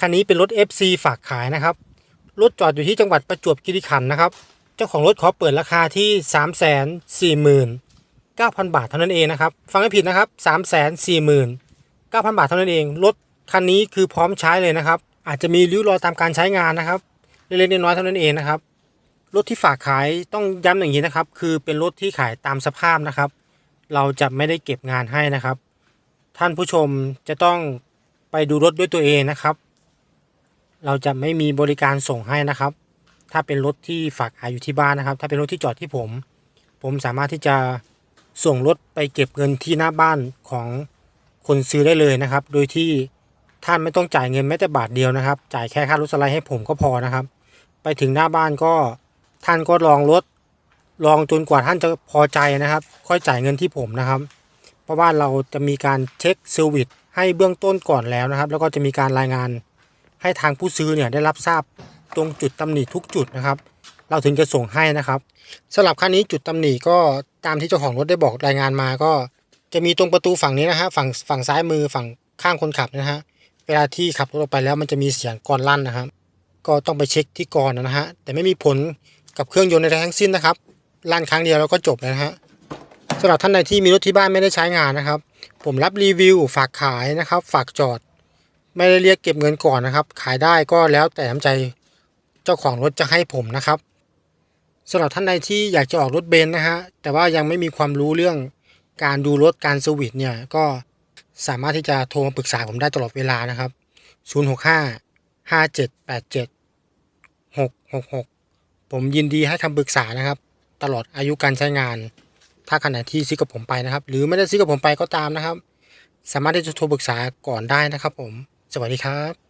คันนี้เป็นรถ FC ฝากขายนะครับ รถจอดอยู่ที่จังหวัดประจวบคีรีขันธ์นะครับ เจ้าของรถขอเปิดราคาที่ 3 4 9 0 0 0 บาทเท่านั้นเองนะครับ ฟังไม่ผิดนะครับ 3 4 9 0 0 0 บาทเท่านั้นเอง รถคันนี้คือพร้อมใช้เลยนะครับ อาจจะมีริ้วรอยตามการใช้งานนะครับเล็กๆน้อยๆเท่านั้นเองนะครับ รถที่ฝากขายต้องย้ำอย่างนี้นะครับ คือเป็นรถที่ขายตามสภาพนะครับ เราจะไม่ได้เก็บงานให้นะครับ ท่านผู้ชมจะต้องไปดูรถด้วยตัวเองนะครับ เราจะไม่มีบริการส่งให้นะครับ ถ้าเป็นรถที่ฝากขายอยู่ที่บ้านนะครับ ถ้าเป็นรถที่จอดที่ผม ผมสามารถที่จะส่งรถไปเก็บเงินที่หน้าบ้านของคนซื้อได้เลยนะครับ โดยที่ท่านไม่ต้องจ่ายเงินแม้แต่บาทเดียวนะครับ จ่ายแค่ค่ารถสไลด์ให้ผมก็พอนะครับ ไปถึงหน้าบ้านก็ท่านก็ลองรถลองจนกว่าท่านจะพอใจนะครับ ค่อยจ่ายเงินที่ผมนะครับ เพราะว่าเราจะมีการเช็คเซอร์วิสให้เบื้องต้นก่อนแล้วนะครับ แล้วก็จะมีการรายงาน ให้ทางผู้ซื้อเนี่ยได้รับทราบตรงจุดตำหนิทุกจุดนะครับ เราถึงจะส่งให้นะครับสำหรับคันนี้จุดตำหนิก็ตามที่เจ้าของรถได้บอกรายงานมาก็ จะมีตรงประตูฝั่งนี้นะฮะฝั่งฝั่งซ้ายมือฝั่งข้างคนขับนะฮะเวลาที่ขับรถออกไปแล้วมันจะมีเสียงกรอนลั่นนะครับ ก็ต้องไปเช็คที่กรนะฮะแต่ไม่มีผลกับเครื่องยนต์ใดๆทั้งสิ้นนะครับลั่นครั้งเดียวแล้วก็จบเลยนะฮะสำหรับท่านใดที่มีรถที่บ้านไม่ได้ใช้งานนะครับ ผมรับรีวิวฝากขายนะครับ ฝากจอด ไม่ได้เรียกเก็บเงินก่อนนะครับ ขายได้ก็แล้วแต่น้ำใจเจ้าของรถจะให้ผมนะครับสำหรับท่านใดที่อยากจะออกรถเบนซ์นะฮะแต่ว่ายังไม่มีความรู้เรื่องการดูรถการสวิตเนี่ยก็สามารถที่จะโทรมาปรึกษาผมได้ตลอดเวลานะครับ 065 5787 666 ผมยินดีให้คำปรึกษานะครับ ตลอดอายุการใช้งาน ถ้าขณะที่ซื้อกับผมไปนะครับ หรือไม่ได้ซื้อกับผมไปก็ตามนะครับ สามารถที่จะโทรปรึกษาก่อนได้นะครับผม สวัสดีครับ